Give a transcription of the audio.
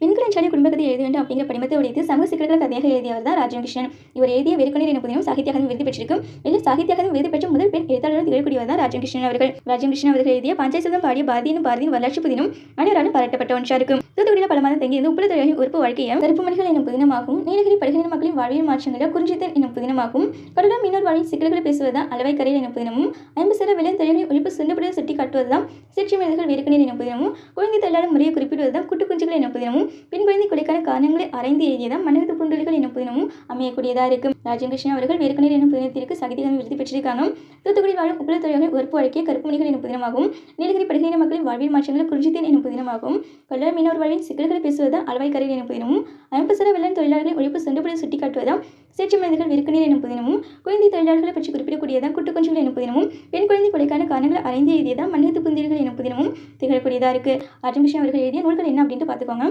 பெண்களின் சாலை குடும்பத்தை எழுத வேண்டும் அப்படிங்கிற படிமத்தை உடைத்து சமூக சிக்கல்கள் கதையாக எழுதியவர் தான் ராஜகிருஷ்ணன் இவர் எழுதிய வெறுக்கணீர் என புதினம் சாகித்ய அகாதமி விருது பெற்றிருக்கும். இதில் சாகித்ய அகாதமி விருது பெற்ற முதல் பெண் எழுத்தாளர் திகழக்கூடியவர் தான் ராஜகிருஷ்ணன் அவர்கள். ராஜகிருஷ்ணன் அவர்கள் எழுதிய பஞ்சாயசதம் பாடிய பாரதியின் பாரதியின் வரலாற்று புதினம் அனைவராலும் பாராட்டப்பட்ட ஒன்றா இருக்கும். தூத்துக்குடியில் பல மாதம் தங்கியிருந்து உப்புல தொழிலாளி உறுப்பு வாழ்க்கையும் கருப்பு மணிகள் எனும் புதினமாகவும் நீலகிரி படுகிற மக்களின் வாழ்வியல் மாற்றங்களை குறிஞ்சித்தல் எனும் புதினமாகவும் கடலும் மீனவர் வாழ்வில் சிக்கல்களை பேசுவதுதான் அளவை கரையில் எனும் புதினமும் ஐம்பது சில விலை தொழிலின் ஒழிப்பு சுண்டப்பட சுட்டி காட்டுவதுதான் சிற்று மனிதர்கள் வேர்க்கணீர் எனும் புதினமும் குழந்தை தொழிலாளர் முறையை குறிப்பிடுவதுதான் குட்டு குஞ்சுகள் எனும் புதினமும் பெண் குழந்தை கொலைக்கான காரணங்களை ஆராய்ந்து எழுதியதான் மனித குண்டுலிகள் எனும் புதினமும் அமையக்கூடியதாக இருக்கும். ராஜகிருஷ்ணன் அவர்கள் வேர்க்கணீர் எனும் புதினத்திற்கு சகிதிகம் விருது பெற்றிருக்காங்க. தூத்துக்குடியில் வாழும் உப்புல தொழில்கள் உறுப்பு வழக்கிய கருப்பு மணிகள் எனும் புதினமாகவும் நீலகிரி படுகிற மக்களின் வாழ்வியல் மாற்றங்கள் குறிஞ்சித்தேன் எனும் புதினமாகவும் கல்லூரி மீனவர் வாழ்வின் சிக்கல்களை பேசுவதுதான் அளவாய் கரையில் எனும் புதினமும். ஐம்பசர வெள்ளன் தொழிலாளர்களின் ஒழிப்பு சென்றுபடி சுட்டிக்காட்டுவதால் சேற்று மனிதர்கள் விற்கநீர் எனும் புதினமும். குழந்தை தொழிலாளர்களை பற்றி குறிப்பிடக்கூடியதான் குட்டுக்குஞ்சுகள் எனும் புதினமும். பெண் குழந்தை கொலைக்கான காரணங்களை அறிந்து எழுதியதான் மன்னித்து புந்திரிகள் எனும் புதினமும். திகழக்கூடியதாக இருக்கு. ராஜகிருஷ்ணன் அவர்கள் எழுதிய நூல்கள் என்ன அப்படின்ட்டு பார்த்துக்கோங்க.